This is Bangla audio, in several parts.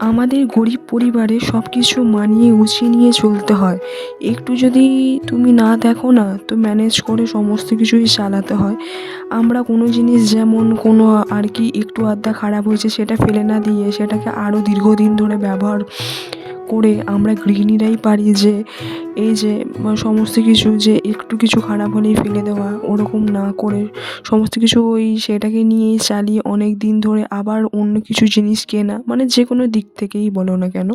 আমাদের গরিব পরিবারে সব কিছু মানিয়ে গুছিয়ে নিয়ে চলতে হয়। একটু যদি তুমি না দেখো না, তো ম্যানেজ করে সমস্ত কিছুই চালাতে হয়। আমরা কোনো জিনিস যেমন কোনো আর কি একটু আধা খারাপ হয়েছে সেটা ফেলে না দিয়ে সেটাকে আরও দীর্ঘদিন ধরে ব্যবহার করে আমরা গৃহিণীরাই পারি যে এই যে সমস্ত কিছু যে একটু কিছু খারাপ হলেই ফেলে দেওয়া, ওরকম না করে সমস্ত কিছু ওই সেটাকে নিয়েই চালিয়ে অনেক দিন ধরে আবার অন্য কিছু জিনিস কেনা মানে যে কোনো দিক থেকেই বলো না কেন।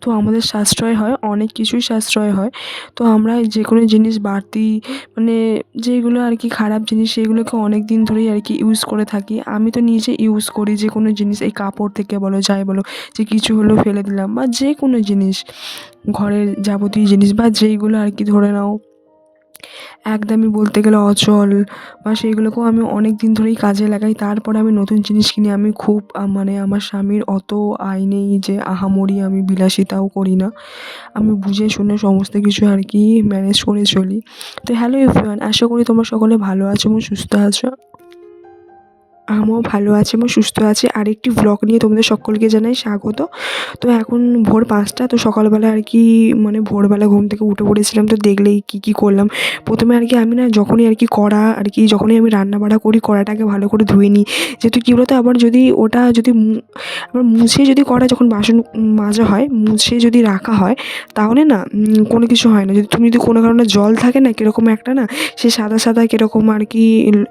তো আমাদের সাশ্রয় হয়, অনেক কিছুই সাশ্রয় হয়। তো আমরা যে কোনো জিনিস বাড়তি মানে যেগুলো আর কি খারাপ জিনিস সেগুলোকে অনেক দিন ধরেই আর কি ইউজ করে থাকি। আমি তো নিজে ইউজ করি যে কোনো জিনিস, এই কাপড় থেকে বলো, যাই বলো, যে কিছু হলো ফেলে দিলাম বা যে কোনো জিনিস, ঘরের যাবতীয় জিনিস বা যেইগুলো আর কি ধরে নাও একদমই বলতে গেলে অচল বা সেইগুলোকেও আমি অনেক দিন ধরেই কাজে লাগাই। তারপরে আমি নতুন জিনিস কিনি আমি খুব মানে আমার স্বামীর অত আয় নেই যে আহামরি আমি বিলাসিতাও করি না। আমি বুঝে শুনে সমস্ত কিছু আর কি ম্যানেজ করে চলি। তো হ্যালো এভরিওয়ান আশা করি তোমরা সকলে ভালো আছো এবং সুস্থ আছো। আমিও ভালো আছি এবং সুস্থ আছি। আরেকটি ভ্লগ নিয়ে তোমাদের সকলকে জানাই স্বাগত। তো এখন ভোর পাঁচটা, তো সকালবেলা আর কি মানে ভোরবেলা ঘুম থেকে উঠে পড়েছিলাম, তো দেখলেই কী কী করলাম। প্রথমে আর কি আমি না যখনই আর কি কড়া, আর কি যখনই আমি রান্না বাড়া করি, কড়াটাকে ভালো করে ধুয়ে নিই। যেহেতু কী বলতো, আবার যদি ওটা যদি আবার মুছে যদি কড়া যখন বাসন মাজা হয়, মুছে যদি রাখা হয়, তাহলে না কোনো কিছু হয় না। যদি তুমি যদি কোনো কারণে জল থাকে না, কীরকম একটা না, সে সাদা সাদা কীরকম আর কি,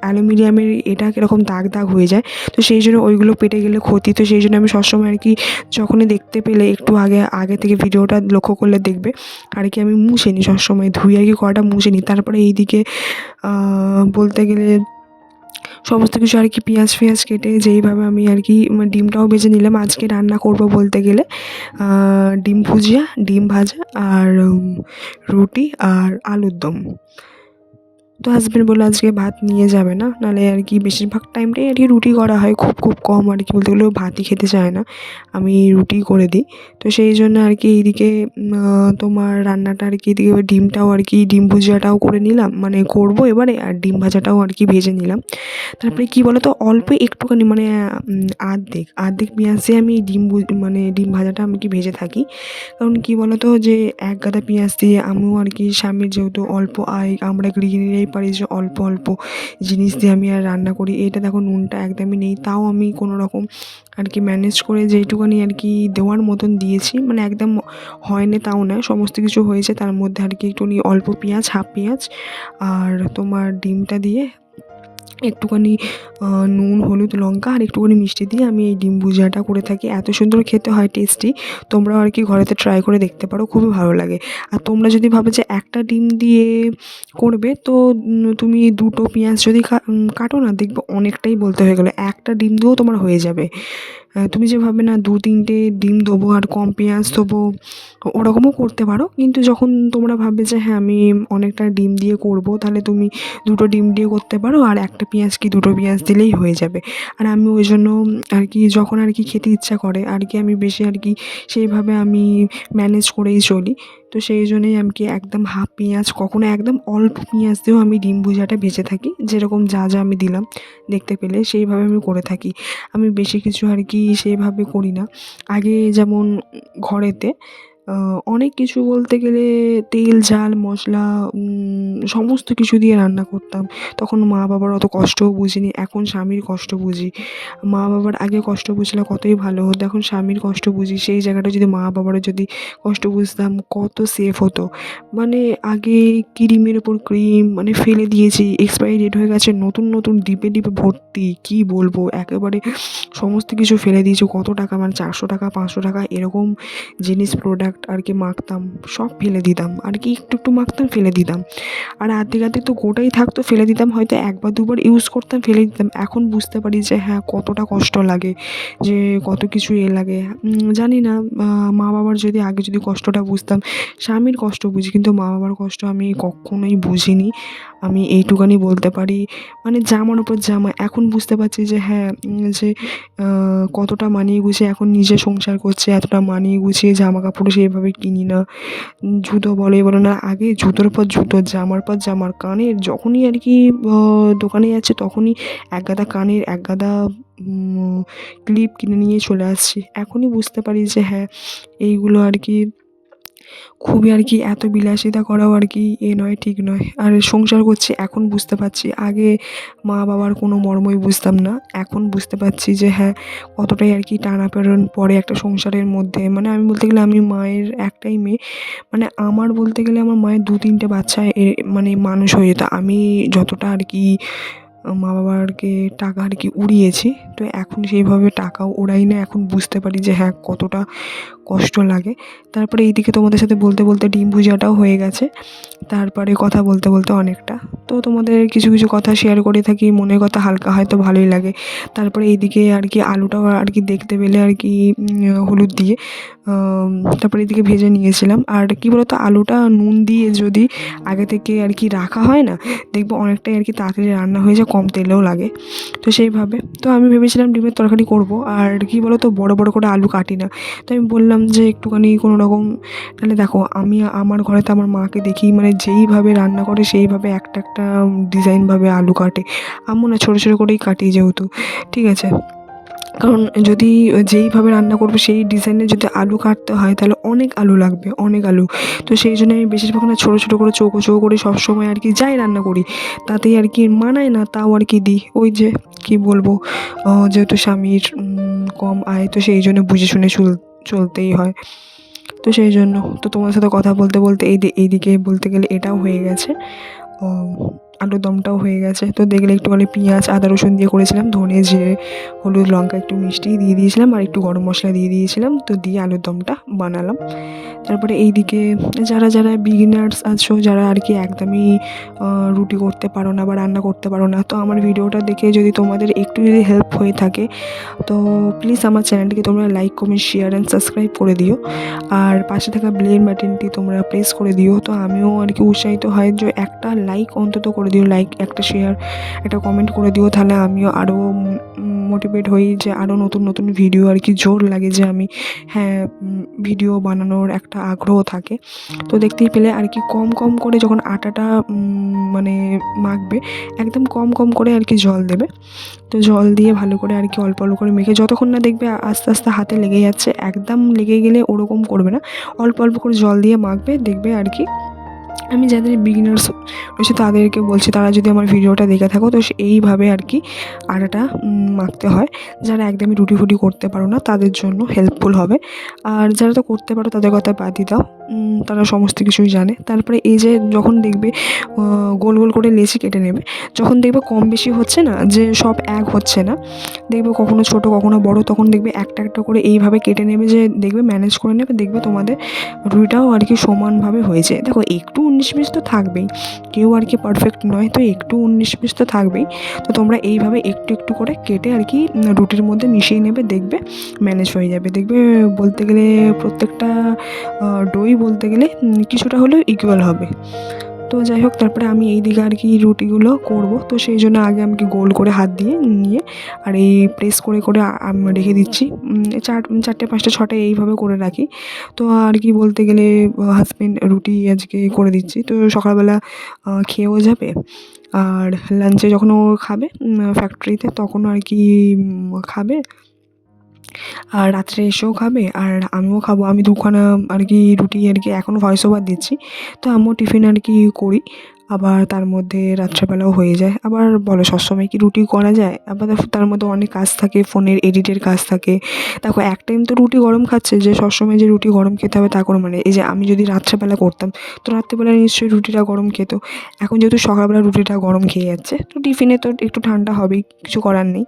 অ্যালুমিনিয়ামের এটা কীরকম দাগ দাগ হয়ে যায়। তো সেই জন্য ওইগুলো পেটে গেলে ক্ষতি। তো সেই জন্য আমি সবসময় আর কি যখনই দেখতে পেলে একটু আগে আগে থেকে ভিডিওটা লক্ষ্য করলে দেখবে। আর কি আমি মুছে নিই সবসময়, ধুয়ে আর কি কটা মুছে নিই। তারপরে এইদিকে বলতে গেলে সমস্ত কিছু আর কি পেঁয়াজ ফেঁয়াজ কেটে যেইভাবে আমি আর কি ডিমটাও ভেজে নিলাম। আজকে রান্না করব বলতে গেলে ডিম ভুজিয়া, ডিম ভাজা আর রুটি আর আলুর দম। তো হাজব্যান্ড বলল, আজকে ভাত নিয়ে যাবে না। নাহলে আর কি বেশিরভাগ টাইমটাই আর কি রুটি করা হয়, খুব খুব কম আর কি। বলতে গেলে ভাতই খেতে চায় না। আমি রুটি করে দিই। তো সেই জন্য আর কি এইদিকে তোমার রান্নাটা আর কি এদিকে ডিমটাও আর কি, ডিম ভুজিয়াটাও করে নিলাম। মানে করব এবারে, আর ডিম ভাজাটাও আর কি ভেজে নিলাম। তারপরে কী বলো তো অল্প একটুখানি মানে আর্ধেক আর্ধেক পেঁয়াজ আমি ডিম মানে ডিম ভাজাটা আমি কি ভেজে থাকি। কারণ কী বলো তো যে এক গাদা পেঁয়াজ দিয়ে আমিও আর কি স্বামীর যেহেতু অল্প আয়, আমরা গৃহিণীরাই পারি যে অল্প অল্প জিনিস দিয়ে আমি আর রান্না করি। এটা দেখো নুনটা একদমই নেই। তাও আমি কোনো রকম আর কি ম্যানেজ করে যেইটুকানি আর কি দেওয়ার মতন দিয়েছি। মানে একদম হয়নি তাও না, সমস্ত কিছু হয়েছে। তার মধ্যে আর কি একটুখানি অল্প পেঁয়াজ, হাফ পেঁয়াজ আর তোমার ডিমটা দিয়ে একটুখানি নুন, হলুদ, লঙ্কা আর একটুখানি মিষ্টি দিয়ে আমি এই ডিম ভুজিয়াটা করে থাকি। এত সুন্দর খেতে হয় টেস্টি তোমরাও আর কি ঘরেতে ট্রাই করে দেখতে পারো, খুবই ভালো লাগে। আর তোমরা যদি ভাবে যে একটা ডিম দিয়ে করবে, তো তুমি দুটো পেঁয়াজ যদি কাটো না, দেখবে অনেকটাই বলতে হয়ে গেলো। একটা ডিম দিয়েও তোমার হয়ে যাবে। তুমি যে ভাবে না দু তিনটে ডিম দেবো আর কম পেঁয়াজ দেবো, ওরকমও করতে পারো। কিন্তু যখন তোমরা ভাববে যে হ্যাঁ আমি অনেকটা ডিম দিয়ে করব, তাহলে তুমি দুটো ডিম দিয়ে করতে পারো আর একটা পেঁয়াজ কি দুটো পেঁয়াজ দিলেই হয়ে যাবে। আর আমি ওই জন্য আর কি যখন আর কি খেতে ইচ্ছা করে, আর কি আমি বেশি আর কি সেইভাবে আমি ম্যানেজ করেই চলি। তো সেই জন্যই আমি কি একদম হাফ পেঁয়াজ, কখনো একদম অল্প পেঁয়াজ দিয়েও আমি ডিম ভুজাটা ভেজে থাকি। যেরকম যা যা আমি দিলাম, দেখতে পেলে সেইভাবে আমি করে থাকি। আমি বেশি কিছু আর কি সেইভাবে করি না। আগে যেমন ঘরেতে অনেক কিছু বলতে গেলে তেল, ঝাল, মশলা সমস্ত কিছু দিয়ে রান্না করতাম। তখন মা বাবার অত কষ্টও বুঝিনি। এখন স্বামীর কষ্ট বুঝি। মা বাবার আগে কষ্ট বুঝলে কতই ভালো হতো। এখন স্বামীর কষ্ট বুঝি। সেই জায়গাটা যদি মা বাবারও যদি কষ্ট বুঝতাম, কত সেফ হতো। মানে আগে ক্রিমের ওপর ক্রিম মানে ফেলে দিয়েছি এক্সপায়ারি ডেট হয়ে গেছে, নতুন নতুন, ডিপে ডিপে ভর্তি, কী বলব? একেবারে সমস্ত কিছু ফেলে দিয়েছি। কত টাকা? মানে চারশো টাকা, পাঁচশো টাকা, এরকম জিনিস প্রোডাক্ট আর কি মাখতাম, সব ফেলে দিতাম। আর কি একটু একটু মাখতাম, ফেলে দিতাম। আর আর্ধেক আর্ধেক তো গোটাই থাকতো, ফেলে দিতাম। হয়তো একবার দুবার ইউজ করতাম, ফেলে দিতাম। এখন বুঝতে পারি যে হ্যাঁ কতটা কষ্ট লাগে, যে কত কিছু এ লাগে। জানি না মা বাবার যদি আগে যদি কষ্টটা বুঝতাম, স্বামীর কষ্ট বুঝি, কিন্তু মা বাবার কষ্ট আমি কখনোই বুঝিনি। আমি এইটুকানি বলতে পারি। মানে জামার ওপর জামা, এখন বুঝতে পারছি যে হ্যাঁ যে কতটা মানিয়ে গুছিয়ে এখন নিজে সংসার করছে, এতটা মানিয়ে গুছিয়ে জামা কাপড় সেভাবে কিনি না, জুতো বলে বলো না, আগে জুতোর পর জুতো, জামার পর জামার, কানের যখনই আর কি দোকানে যাচ্ছে তখনই এক গাদা কানের, এক গাদা ক্লিপ কিনে নিয়ে চলে আসছি। এখনই বুঝতে পারি যে হ্যাঁ এইগুলো আর কি খুবই আর কি এত বিলাসিতা করাও আর কি এ নয়, ঠিক নয়। আর সংসার করছি, এখন বুঝতে পারছি। আগে মা বাবার কোনো মর্মই বুঝতাম না। এখন বুঝতে পারছি যে হ্যাঁ কতটাই আর কি টানাপোড়েন পড়ে একটা সংসারের মধ্যে। মানে আমি বলতে গেলে আমি মায়ের একটাই মেয়ে। মানে আমার বলতে গেলে আমার মায়ের দু তিনটে বাচ্চা মানে মানুষ হয়ে যেত। আমি যতটা আর কি মা বাবারকে টাকা আর কি উড়িয়েছি। তো এখন সেইভাবে টাকাও ওড়াই না। এখন বুঝতে পারি যে হ্যাঁ কতটা কষ্ট লাগে। তারপরে এইদিকে তোমাদের সাথে বলতে বলতে ডিম ভুজাটাও হয়ে গেছে। তারপরে কথা বলতে বলতে অনেকটা। তো তোমাদের কিছু কিছু কথা শেয়ার করে থাকি। মনের কথা হালকা হয়তো ভালোই লাগে। তারপরে এইদিকে আর কি আলুটাও আর কি দেখতে পেলে আর কি হলুদ দিয়ে তারপরে এদিকে ভেজে নিয়েছিলাম। আর কি বলতো, আলুটা নুন দিয়ে যদি আগে থেকে আর কি রাখা হয় না, দেখব অনেকটাই আর কি তাড়াতাড়ি রান্না হয়ে যায়। কম তেলেও লাগে। তো সেইভাবে। তো আমি ভেবেছিলাম ডিমের তরকারি করব। আর কি বলো তো বড় বড় করে আলু কাটি না। তো আমি বললাম যে, একটুখানি কোনো রকম, তাহলে দেখো, আমি আমার ঘরে তো আমার মাকে দেখি মানে যেইভাবে রান্না করে, সেইভাবে একটা একটা ডিজাইনভাবে আলু কাটে। আম্মু না, ছোটো ছোটো করেই কাটি যেহেতু। ঠিক আছে? কারণ যদি যেইভাবে রান্না করবে সেই ডিজাইনে যদি আলু কাটতে হয়, তাহলে অনেক আলু লাগবে, অনেক আলু। তো সেই জন্য আমি বেশিরভাগ না ছোটো ছোটো করে চৌকো চৌকো করে সবসময় আর কি যাই রান্না করি, তাতেই আর কি মানায় না, তাও আর কি দিই। ওই যে কী বলব যেহেতু স্বামীর কম আয়, তো সেই জন্য বুঝে শুনে চল, চলতেই হয়। তো সেই জন্য, তো তোমার সাথে কথা বলতে বলতে এই এইদিকে বলতে গেলে এটাও হয়ে গেছে। আলুর দমটাও হয়ে গেছে। তো দেখলে একটু একটুখানি পেঁয়াজ, আদা, রসুন দিয়ে করেছিলাম। ধনে, জিরে, হলুদ, লঙ্কা একটু মিষ্টি দিয়ে দিয়েছিলাম আর একটু গরম মশলা দিয়ে দিয়েছিলাম। তো দিয়ে আলুর দমটা বানালাম। তারপরে এইদিকে যারা যারা বিগিনার্স আছো, যারা আর কি একদমই রুটি করতে পারো না বা রান্না করতে পারো না, তো আমার ভিডিওটা দেখে যদি তোমাদের একটু যদি হেল্প হয়ে থাকে, তো প্লিজ আমার চ্যানেলটিকে তোমরা like comment share and subscribe করে দিও। আর পাশে থাকা ব্লেন বাটনটি তোমরা প্রেস করে দিও। তো আমিও আর কি উৎসাহিত হয় যে একটা লাইক অন্তত করে দিও লাইক একটা শেয়ার একটা কমেন্ট করে দিও, তাহলে আমিও আরও মোটিভেট হই যে আরও নতুন নতুন ভিডিও আর কি জোর লাগে যে আমি হ্যাঁ ভিডিও বানানোর একটা আগ্রহ থাকে। তো দেখতেই পেলে আর কি কম কম করে যখন আটাটা মানে মাখবে, একদম কম কম করে আর কি জল দেবে। তো জল দিয়ে ভালো করে আর কি অল্প অল্প করে মেখে, যতক্ষণ না দেখবে আস্তে আস্তে হাতে লেগে যাচ্ছে, একদম লেগে গেলে ওরকম করবে না। অল্প অল্প করে জল দিয়ে মাখবে, দেখবে আর কি আমি যাদের বিগিনার্স রয়েছে তাদেরকে বলছি, তারা যদি আমার ভিডিওটা দেখে থাকো, তো এইভাবে আর কি আটাটা মাখতে হয়। যারা একদমই রুটি ফুটি করতে পারো না, তাদের জন্য হেল্পফুল হবে। আর যারা তো করতে পারো, তাদের কথা বাদই দাও। তারা সমস্ত কিছুই জানে। তারপরে এই যে যখন দেখবে গোল গোল করে লেচি কেটে নেবে, যখন দেখবে কম বেশি হচ্ছে না, যে সব এক হচ্ছে না, দেখবে কখনো ছোট, কখনো বড়, তখন দেখবে একটা একটা করে এইভাবে কেটে নেবে যে দেখবে ম্যানেজ করে নেবে, দেখবে তোমাদের রুটিটাও আর কি সমানভাবে হয়েছে। দেখো, একটু উনিশ বিশ তো থাকবেই। কেউ আর কি পারফেক্ট নয়, তো একটু উনিশ বিশ তো থাকবেই। তো তোমরা এইভাবে একটু একটু করে কেটে আর কি রুটির মধ্যে মিশিয়ে নেবে, দেখবে ম্যানেজ হয়ে যাবে। দেখবে বলতে গেলে প্রত্যেকটা ডই বলতে গেলে কিছুটা হলেও ইকুয়াল হবে। তো যাই হোক, তারপরে আমি এই দিকে আর কি রুটিগুলো করব। তো সেই জন্য আগে আমাকে গোল করে হাত দিয়ে নিয়ে আর এই প্রেস করে করে রেখে দিচ্ছি। চার, চারটে, পাঁচটা, ছটা এইভাবে করে রাখি। তো আর কি বলতে গেলে হাজব্যান্ড রুটি আজকে করে দিচ্ছি। তো সকালবেলা খেয়েও যাবে। আর লাঞ্চে যখন ও খাবে ফ্যাক্টরিতে তখন আর কি খাবে। আর রাত্রে এসেও খাবে, আর আমিও খাব। আমি দুখানা আর কি রুটি আর কি এখনও ভয়েস ওভার দিচ্ছি। তো আমিও টিফিন আর কি করি। আবার তার মধ্যে রাত্রেবেলাও হয়ে যায়। আবার বলো, সবসময় কি রুটি করা যায়? আবার তার মধ্যে অনেক কাজ থাকে, ফোনের এডিটের কাজ থাকে। দেখো, এক টাইম তো রুটি গরম খাচ্ছে, যে সবসময় যে রুটি গরম খেতে হবে তা কোনো মানে এই যে আমি যদি রাত্রেবেলা করতাম, তো রাত্রেবেলা নিশ্চয়ই রুটিটা গরম খেত। এখন যেহেতু সকালবেলা রুটিটা গরম খেয়ে যাচ্ছে, তো টিফিনে তো একটু ঠান্ডা হবেই, কিছু করার নেই।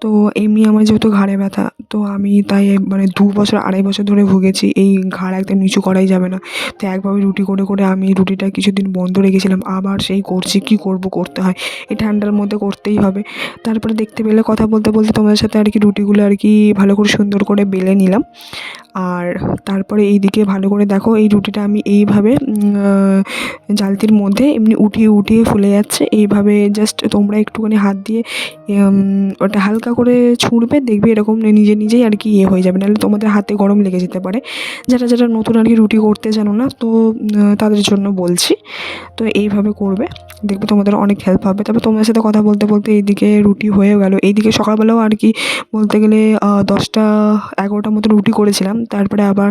তো এমনি আমার যেহেতু ঘাড়ে ব্যথা, তো আমি তাই মানে দু বছর, আড়াই বছর ধরে ভুগেছি। এই ঘাড় একদম নিচু করাই যাবে না। তো একভাবে রুটি করে করে আমি রুটিটা কিছুদিন বন্ধ রেখেছিলাম। আবার সেই করছি, কী করব করতে হয়? এই ঠান্ডার মধ্যে করতেই হবে। তারপরে দেখতে পেলে কথা বলতে বলতে তোমাদের সাথে আর কি রুটিগুলো আর কি ভালো করে, সুন্দর করে বেলে নিলাম। আর তারপরে এই দিকে ভালো করে দেখো, এই রুটিটা আমি এইভাবে জালতির মধ্যে এমনি উঠিয়ে উঠিয়ে ফুলে যাচ্ছে। এইভাবে জাস্ট তোমরা একটুখানি হাত দিয়ে ওটা হালকা হালকা করে ছুঁড়বে, দেখবে এরকম নিজে নিজেই আর কি ইয়ে হয়ে যাবে। নাহলে তোমাদের হাতে গরম লেগে যেতে পারে। যারা যারা নতুন আর কি রুটি করতে জানো না, তো তাদের জন্য বলছি। তো এইভাবে করবে। দেখবে তোমাদের অনেক হেল্প হবে। তবে তোমাদের সাথে কথা বলতে বলতে এইদিকে রুটি হয়ে গেল। এইদিকে সকালবেলাও আর কি বলতে গেলে দশটা, এগারোটার মতো রুটি করেছিলাম। তারপরে আবার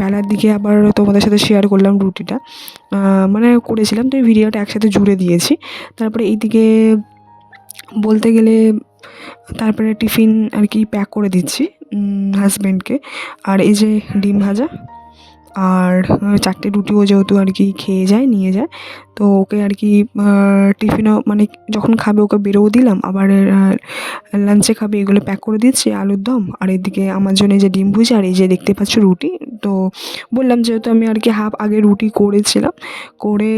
বেলার দিকে আবার তোমাদের সাথে শেয়ার করলাম রুটিটা। মানে করেছিলাম। তো এই ভিডিওটা একসাথে জুড়ে দিয়েছি। তারপরে এইদিকে বলতে গেলে তারপরে টিফিন আর কি প্যাক করে দিচ্ছি হাজব্যান্ডকে আর এই যে ডিম ভাজা আর চারটে রুটিও যেহেতু আর কি খেয়ে যায়, নিয়ে যায়, তো ওকে আর কি টিফিনও মানে যখন খাবে ওকে বেরোও দিলাম, আবার লাঞ্চে খাবে, এগুলো প্যাক করে দিচ্ছি আলুর দম, আর এদিকে আমার জন্য যে ডিম ভুজি আর এই যে দেখতে পাচ্ছ রুটি, তো বললাম যেহেতু আমি আর কি হাফ আগে রুটি করেছিলাম, করে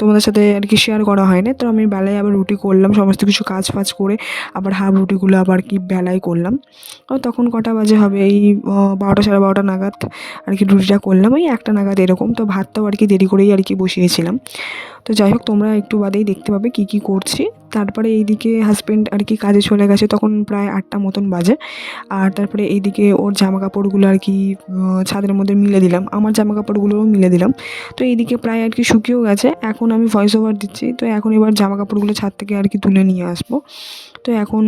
তোমাদের সাথে আর কি শেয়ার করা হয় না তো আমি বেলায় আবার রুটি করলাম, সমস্ত কিছু কাজ ফাজ করে আবার হাফ রুটিগুলো আবার কি বেলায় করলাম তখন কটা বাজে হবে, এই বারোটা সাড়ে বারোটা নাগাদ আর কি রুটিটা করলাম। ওই একটা নাগাদ এরকম। তো ভাতটাও আর কি দেরি করেই আর কি বসিয়েছিলাম। তো যাই হোক, তোমরা একটু বাদেই দেখতে পাবে কী কী করছি। তারপরে এইদিকে হাজব্যান্ড আর কি কাজে চলে গেছে, তখন প্রায় আটটা মতন বাজে। আর তারপরে এইদিকে ওর জামা কাপড়গুলো আর কি ছাদের মধ্যে মিলে দিলাম। আমার জামা কাপড়গুলোও মিলে দিলাম। তো এইদিকে প্রায় আর কি শুকিয়েও গেছে। এখন আমি ভয়েস ওভার দিচ্ছি। তো এখন এবার জামা কাপড়গুলো ছাদ থেকে আর কি তুলে নিয়ে আসব। তো এখন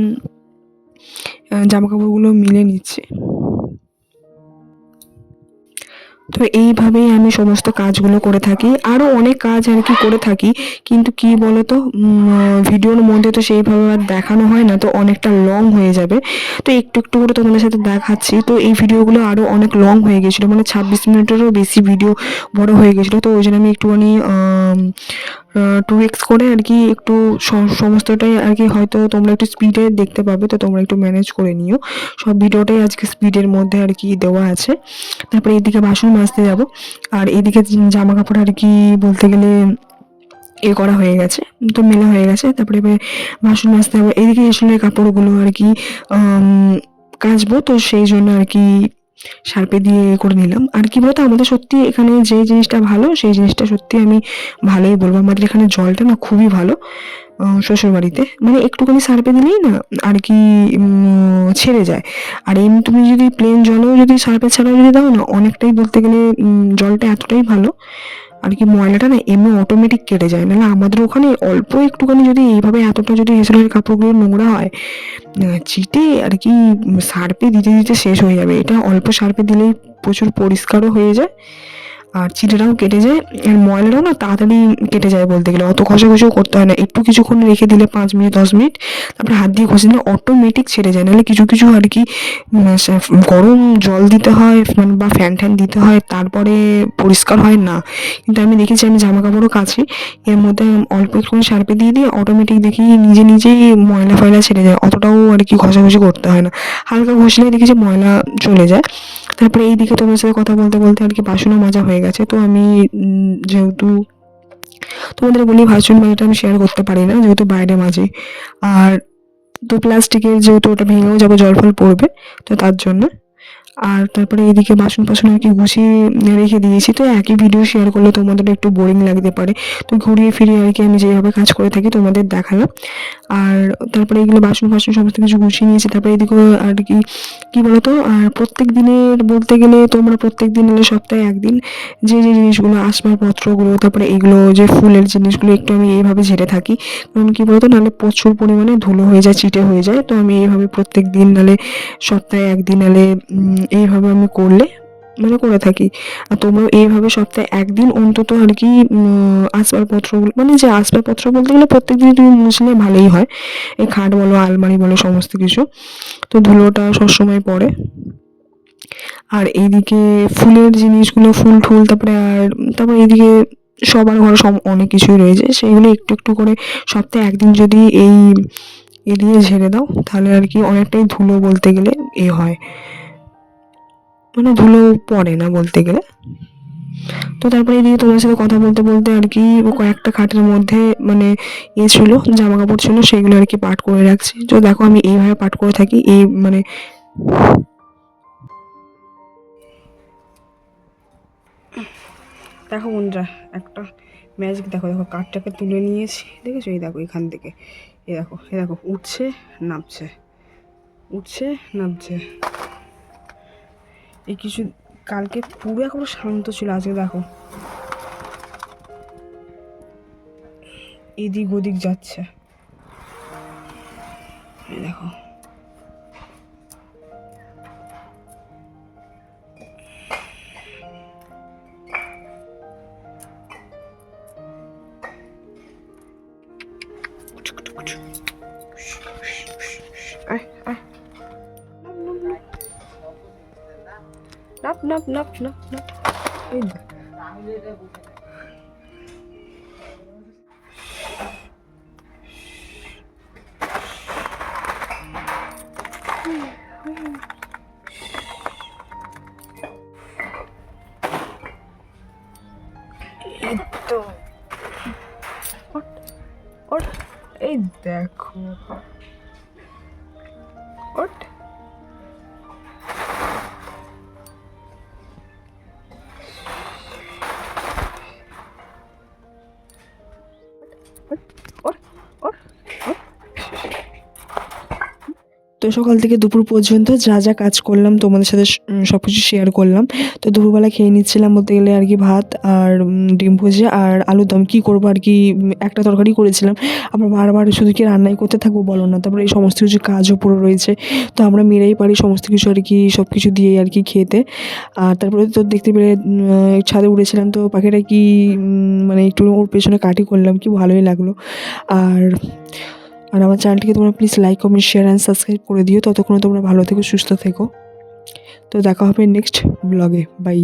জামা কাপড়গুলো মিলে নিচ্ছি। তো এইভাবেই আমি সমস্ত কাজগুলো করে থাকি। আরও অনেক কাজ আর কি করে থাকি, কিন্তু কি বলো তো ভিডিওর মধ্যে তো সেইভাবে আর দেখানো হয় না, তো অনেকটা লং হয়ে যাবে। তো একটু একটু করে তোমাদের সাথে দেখাচ্ছি। তো এই ভিডিওগুলো আরও অনেক লং হয়ে গেছিল মানে ছাব্বিশ মিনিটেরও বেশি ভিডিও বড় হয়ে গেছিল। তো ওই জন্য আমি একটুখানি টু এক্স করে আর কি একটু সমস্তটাই আর কি হয়তো তোমরা একটু স্পিডে দেখতে পাবে, তো তোমরা একটু ম্যানেজ করে নিও। সব ভিডিওটাই আজকে স্পিডের মধ্যে আর কি দেওয়া আছে। তারপরে এদিকে বাসন মাজতে যাব। আর এদিকে জামা কাপড় আর কি বলতে গেলে এ করা হয়ে গেছে, তো মেলা হয়ে গেছে। তারপরে এবার বাসন মাজতে হবে এদিকে আসলে কাপড়গুলো আর কি কাচবো, তো সেই জন্য আর কি সার্পে দিয়ে করে নিলাম। আর কি বলতো, আমাদের সত্যি এখানে যে জিনিসটা ভালো, সেই জিনিসটা সত্যি আমি ভালোই বলব। আমাদের এখানে জলটা না খুবই ভালো শ্বশুর বাড়িতে মানে একটুখানি সার্পে দিলেই না আর কি ছেড়ে যায়। আর এমনি তুমি যদি প্লেন জলেও যদি সার্পে ছাড়াও যদি দাও না, অনেকটাই বলতে গেলে জলটা এতটাই ভালো আর কি ময়লাটা না এমনি অটোমেটিক কেটে যায়। নাহলে আমাদের ওখানে অল্প একটুখানি যদি এইভাবে এতটা যদি হেসেলের কাপড়গুলো নোংরা হয় চিটে আর কি সার্পে দিতে দিতে শেষ হয়ে যাবে। এটা অল্প সার্পে দিলেই প্রচুর পরিষ্কারও হয়ে যায়। আর চিটেটাও কেটে যায়, আর ময়লাটাও না তাড়াতাড়ি কেটে যায় বলতে গেলে। অত ঘষাঘষিও করতে হয় না। একটু কিছুক্ষণ রেখে দিলে পাঁচ মিনিট, দশ মিনিট, তারপরে হাত দিয়ে ঘষে দিলে অটোমেটিক ছেড়ে যায়। নাহলে কিছু কিছু আর কি গরম জল দিতে হয় মানে বা ফ্যান ট্যান দিতে হয়, তারপরে পরিষ্কার হয় না। কিন্তু আমি দেখেছি, আমি জামা কাপড়ও কাছি এর মধ্যে অল্প একটু সার্পে দিয়ে দিয়ে অটোমেটিক দেখি নিজে নিজেই ময়লা ফয়লা ছেড়ে যায়। অতটাও আর কি ঘষাঘষি করতে হয় না। হালকা ঘষলে দেখি যে ময়লা চলে যায়। তারপরে এইদিকে তোমার সাথে কথা বলতে বলতে আর কি বাসনও মাজা হয়ে গেছে। তো আমি যেহেতু তোমাদের বলি ভাসুন মজাটা আমি শেয়ার করতে পারি না, যেহেতু বাইরে মাঝে। আর তো প্লাস্টিকের যেহেতু ওটা ভেঙেও যাব, জল ফল পড়বে, তো তার জন্য আর তারপরে এদিকে বাসন ফাসন আর কি গুছিয়ে রেখে দিয়েছি। তো একই ভিডিও শেয়ার করলে তোমাদের একটু বোরিং লাগতে পারে। তো ঘুরিয়ে ফিরিয়ে আর কি আমি যেভাবে কাজ করে থাকি তোমাদের দেখালাম। আর তারপরে এগুলো বাসন ফাসন সমস্ত কিছু গুছিয়ে নিয়েছি। তারপরে এদিকে আর কি কি বলতো? আর প্রত্যেক দিনের বলতে গেলে তোমরা প্রত্যেক দিন হলে সপ্তাহে একদিন যে যে জিনিসগুলো আসবাবপত্রগুলো, তারপরে এগুলো যে ফুলের জিনিসগুলো একটু আমি এইভাবে ঝেড়ে থাকি। কারণ কি বলতো? নাহলে প্রচুর পরিমাণে ধুলো হয়ে যায়, চিটে হয়ে যায়। তো আমি এইভাবে প্রত্যেক দিন নাহলে সপ্তাহে একদিন নাহলে এইভাবে আমি করলে মানে করে থাকি। আর তোমরাও এইভাবে সপ্তাহে একদিন অন্তত আর কি আসবাবপত্রগুলো মানে যে আসবাবপত্র বলতে গেলে প্রত্যেক দিন তুমি মুছলে ভালোই হয়। এই খাট বলো, আলমারি বলো, সমস্ত কিছু। তো ধুলোটা সবসময় পড়ে। আর এইদিকে ফুলের জিনিসগুলো, ফুল টুল তারপরে আর, তারপরে এইদিকে সবার ঘরে সব অনেক কিছুই রয়েছে। সেইগুলো একটু একটু করে সপ্তাহে একদিন যদি এই, এ দিয়ে ঝেড়ে দাও, তাহলে আর কি অনেকটাই ধুলো বলতে গেলে এ হয়। মানে ধুলো পড়ে না বলতে গেলে। তো তারপরে এদিকে তোমার সাথে কথা বলতে বলতে আর কি কয়েকটা খাটের মধ্যে মানে এ ছিল জামা কাপড় ছিল, সেগুলো আর কি পাট করে রাখছি। তো দেখো আমি এইভাবে পাট করে থাকি, এই মানে দেখো বন্ধুরা, একটা ম্যাজিক দেখো দেখো কাঠটাকে তুলে নিয়েছি, দেখেছ? এই দেখো এখান থেকে। এ দেখো এ দেখো, উঠছে, নামছে উঠছে, নামছে। এই কিছু কালকে পুরো এখন শান্ত ছিল আজকে দেখো। এদিক ওদিক যাচ্ছে। দেখো। নাপ নাপ নাপ নাপ। এই দেখ। তো সকাল থেকে দুপুর পর্যন্ত যা যা কাজ করলাম, তোমাদের সাথে সব কিছু শেয়ার করলাম। তো দুপুরবেলা খেয়ে নিচ্ছিলাম বলতে গেলে আর কি ভাত আর ডিম ভুজিয়া আর আলুর দম। কী করব আর কি একটা তরকারি করেছিলাম। আবার বারবার শুধু কি রান্নাই করতে থাকব বলো না। তারপরে এই সমস্ত কিছু কাজও পুরো রয়েছে। তো আমরা মেরেই পারি সমস্ত কিছু আর কি সব কিছু দিয়ে আর কি খেতে। আর তারপরে তো দেখতে পেলে ছাদে উঠেছিলাম তো পাখিটা কি মানে একটু ওর পেছনে কাটি করলাম, কি ভালোই লাগল। আর আর আমার চ্যানেলটিকে তোমরা please like comment share and subscribe করে দিও। ততক্ষণ তোমরা ভালো থেকো, সুস্থ থেকো। তো দেখা হবে নেক্সট ব্লগে বাই